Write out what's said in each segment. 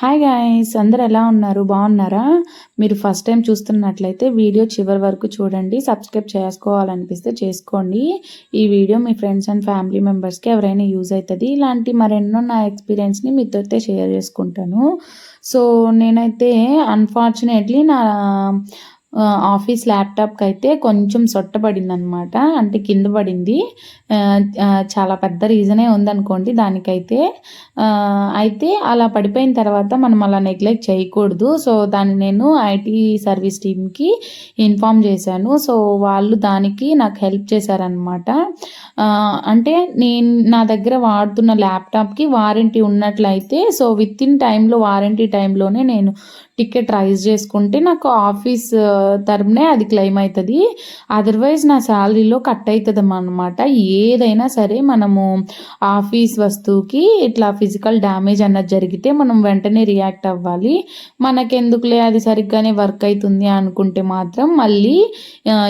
Hi guys అందరు ఎలా ఉన్నారు? బాగున్నారా? మీరు ఫస్ట్ టైం చూస్తున్నట్లయితే వీడియో చివరి వరకు చూడండి. సబ్స్క్రైబ్ చేసుకోవాలనిపిస్తే చేసుకోండి. ఈ వీడియో మీ ఫ్రెండ్స్ అండ్ ఫ్యామిలీ మెంబర్స్కి ఎవరైనా యూజ్ అవుతుంది ఇలాంటి మరెన్నో నా ఎక్స్పీరియన్స్ని మీతో అయితే షేర్ చేసుకుంటాను. సో నేనైతే అన్ఫార్చునేట్లీ నా ఆఫీస్ ల్యాప్టాప్కి అయితే కొంచెం సొట్టపడింది అనమాట అంటే కింద పడింది. చాలా పెద్ద రీజనే ఉందనుకోండి దానికైతే. అయితే అలా పడిపోయిన తర్వాత మనం అలా నెగ్లెక్ట్ చేయకూడదు. సో దాన్ని నేను ఐటీ సర్వీస్ టీమ్కి ఇన్ఫామ్ చేశాను. సో వాళ్ళు దానికి నాకు హెల్ప్ చేశారనమాట అంటే నేను నా దగ్గర వాడుతున్న ల్యాప్టాప్కి వారంటీ ఉన్నట్లయితే సో విత్ ఇన్ టైంలో వారంటీ టైంలోనే నేను టికెట్ రైజ్ చేసుకుంటే నాకు ఆఫీస్ తరపునే అది క్లెయిమ్ అవుతుంది. అదర్వైజ్ నా శాలరీలో కట్ అవుతుంది అనమాట ఏదైనా సరే మనము ఆఫీస్ వస్తువుకి ఇట్లా ఫిజికల్ డ్యామేజ్ అన్నది జరిగితే మనం వెంటనే రియాక్ట్ అవ్వాలి. మనకెందుకులే అది సరిగ్గానే వర్క్ అవుతుంది అనుకుంటే మాత్రం మళ్ళీ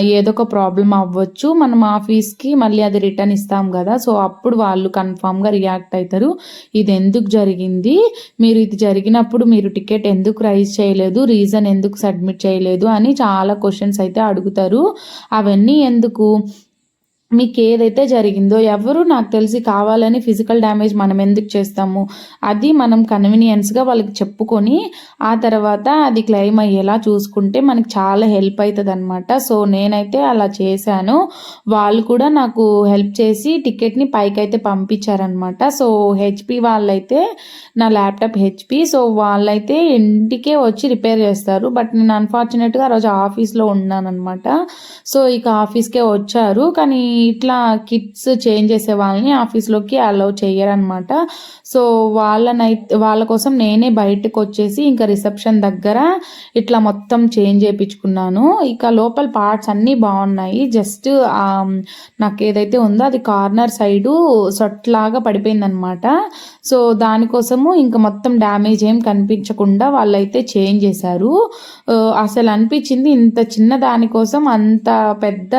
ఏదో ఒక ప్రాబ్లం అవ్వచ్చు. మనం ఆఫీస్కి మళ్ళీ అది రిటర్న్ ఇస్తాం కదా. సో అప్పుడు వాళ్ళు కన్ఫామ్గా రియాక్ట్ అవుతారు. ఇది ఎందుకు జరిగింది? మీరు ఇది జరిగినప్పుడు మీరు టికెట్ ఎందుకు రైజ్ చేయలేదు? రీజన్ ఎందుకు సబ్మిట్ చేయలేదు? అని చాలా క్వశ్చన్స్ అయితే అడుగుతారు. అవన్నీ ఎందుకు? మీకు ఏదైతే జరిగిందో ఎవరు నాకు తెలిసి కావాలని ఫిజికల్ డ్యామేజ్ మనం ఎందుకు చేస్తాము? అది మనం కన్వీనియన్స్గా వాళ్ళకి చెప్పుకొని ఆ తర్వాత అది క్లెయిమ్ అయ్యేలా చూసుకుంటే మనకి చాలా హెల్ప్ అవుతుంది అనమాట సో నేనైతే అలా చేశాను. వాళ్ళు కూడా నాకు హెల్ప్ చేసి టికెట్ని పైకి అయితే పంపించారనమాట సో హెచ్పి వాళ్ళైతే నా ల్యాప్టాప్ హెచ్పి సో వాళ్ళైతే ఇంటికే వచ్చి రిపేర్ చేస్తారు. బట్ నేను అన్ఫార్చునేట్గా ఆ రోజు ఆఫీస్లో ఉన్నానమాట సో ఇక ఆఫీస్కే వచ్చారు. కానీ ఇట్లా కిట్స్ చేంజ్ చేసే వాళ్ళని ఆఫీస్లోకి అలౌ చేయరనమాట సో వాళ్ళనైతే వాళ్ళ కోసం నేనే బయటకు వచ్చేసి ఇంకా రిసెప్షన్ దగ్గర ఇట్లా మొత్తం చేంజ్ చేయించుకున్నాను ఇక లోపల పార్ట్స్ అన్నీ బాగున్నాయి. జస్ట్ నాకు ఏదైతే ఉందో అది కార్నర్ సైడు సొట్లాగా పడిపోయిందనమాట సో దానికోసము ఇంకా మొత్తం డ్యామేజ్ ఏం కనిపించకుండా వాళ్ళైతే చేంజ్ చేశారు. అసలు అనిపించింది ఇంత చిన్న దానికోసం అంత పెద్ద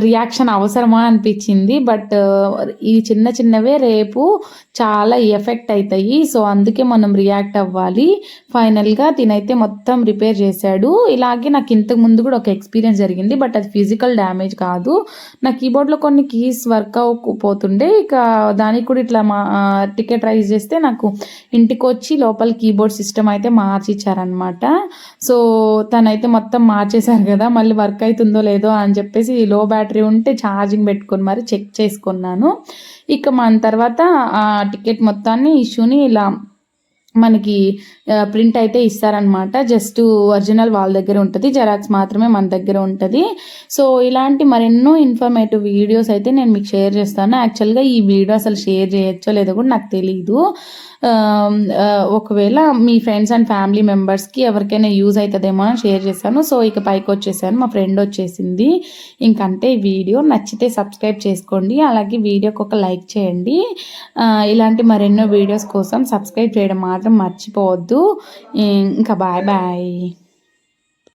రియాక్షన్ అవసరమా అనిపించింది బట్ uh, ఈ చిన్న చిన్నవే రేపు చాలా ఎఫెక్ట్ అవుతాయి సో అందుకే మనం రియాక్ట్ అవ్వాలి. ఫైనల్గా తినైతే మొత్తం రిపేర్ చేశాడు. ఇలాగే నాకు ఇంతకు ముందు కూడా ఒక ఎక్స్పీరియన్స్ జరిగింది బట్ అది ఫిజికల్ డ్యామేజ్ కాదు. నా కీబోర్డ్లో కొన్ని కీస్ వర్క్ అవ్వకపోతుండే ఇక దానికి కూడా ఇట్లా మా టికెట్ రైజ్ చేస్తే నాకు ఇంటికి వచ్చి లోపల కీబోర్డ్ సిస్టమ్ అయితే మార్చిచ్చారనమాట సో తనైతే మొత్తం మార్చేశారు కదా మళ్ళీ వర్క్ అవుతుందో లేదో అని చెప్పేసి లో బ్యాటరీ ఉంటే ఛార్జింగ్ పెట్టుకొని మరి చెక్ చేసుకున్నాను. ఇక మన తర్వాత ఆ టికెట్ మొత్తాన్ని ఇష్యూని ఇలా మనకి ప్రింట్ అయితే ఇస్తారనమాట జస్ట్ ఒరిజినల్ వాళ్ళ దగ్గర ఉంటుంది. జెరాక్స్ మాత్రమే మన దగ్గర ఉంటుంది. సో ఇలాంటి మరెన్నో ఇన్ఫర్మేటివ్ వీడియోస్ అయితే నేను మీకు షేర్ చేస్తాను. యాక్చువల్గా ఈ వీడియో అసలు షేర్ చేయొచ్చో లేదో కూడా నాకు తెలియదు ఒకవేళ మీ ఫ్రెండ్స్ అండ్ ఫ్యామిలీ మెంబర్స్కి ఎవరికైనా యూజ్ అవుతుందేమో అని షేర్ చేశాను సో ఇక పైకి వచ్చేసాను. మా ఫ్రెండ్ వచ్చేసింది. ఇంకంటే ఈ వీడియో నచ్చితే సబ్స్క్రైబ్ చేసుకోండి. అలాగే వీడియోకి ఒక లైక్ చేయండి. ఇలాంటి మరెన్నో వీడియోస్ కోసం సబ్స్క్రైబ్ చేయడం మాత్రం మర్చిపోవద్దు. ఇంకా బాయ్ బాయ్.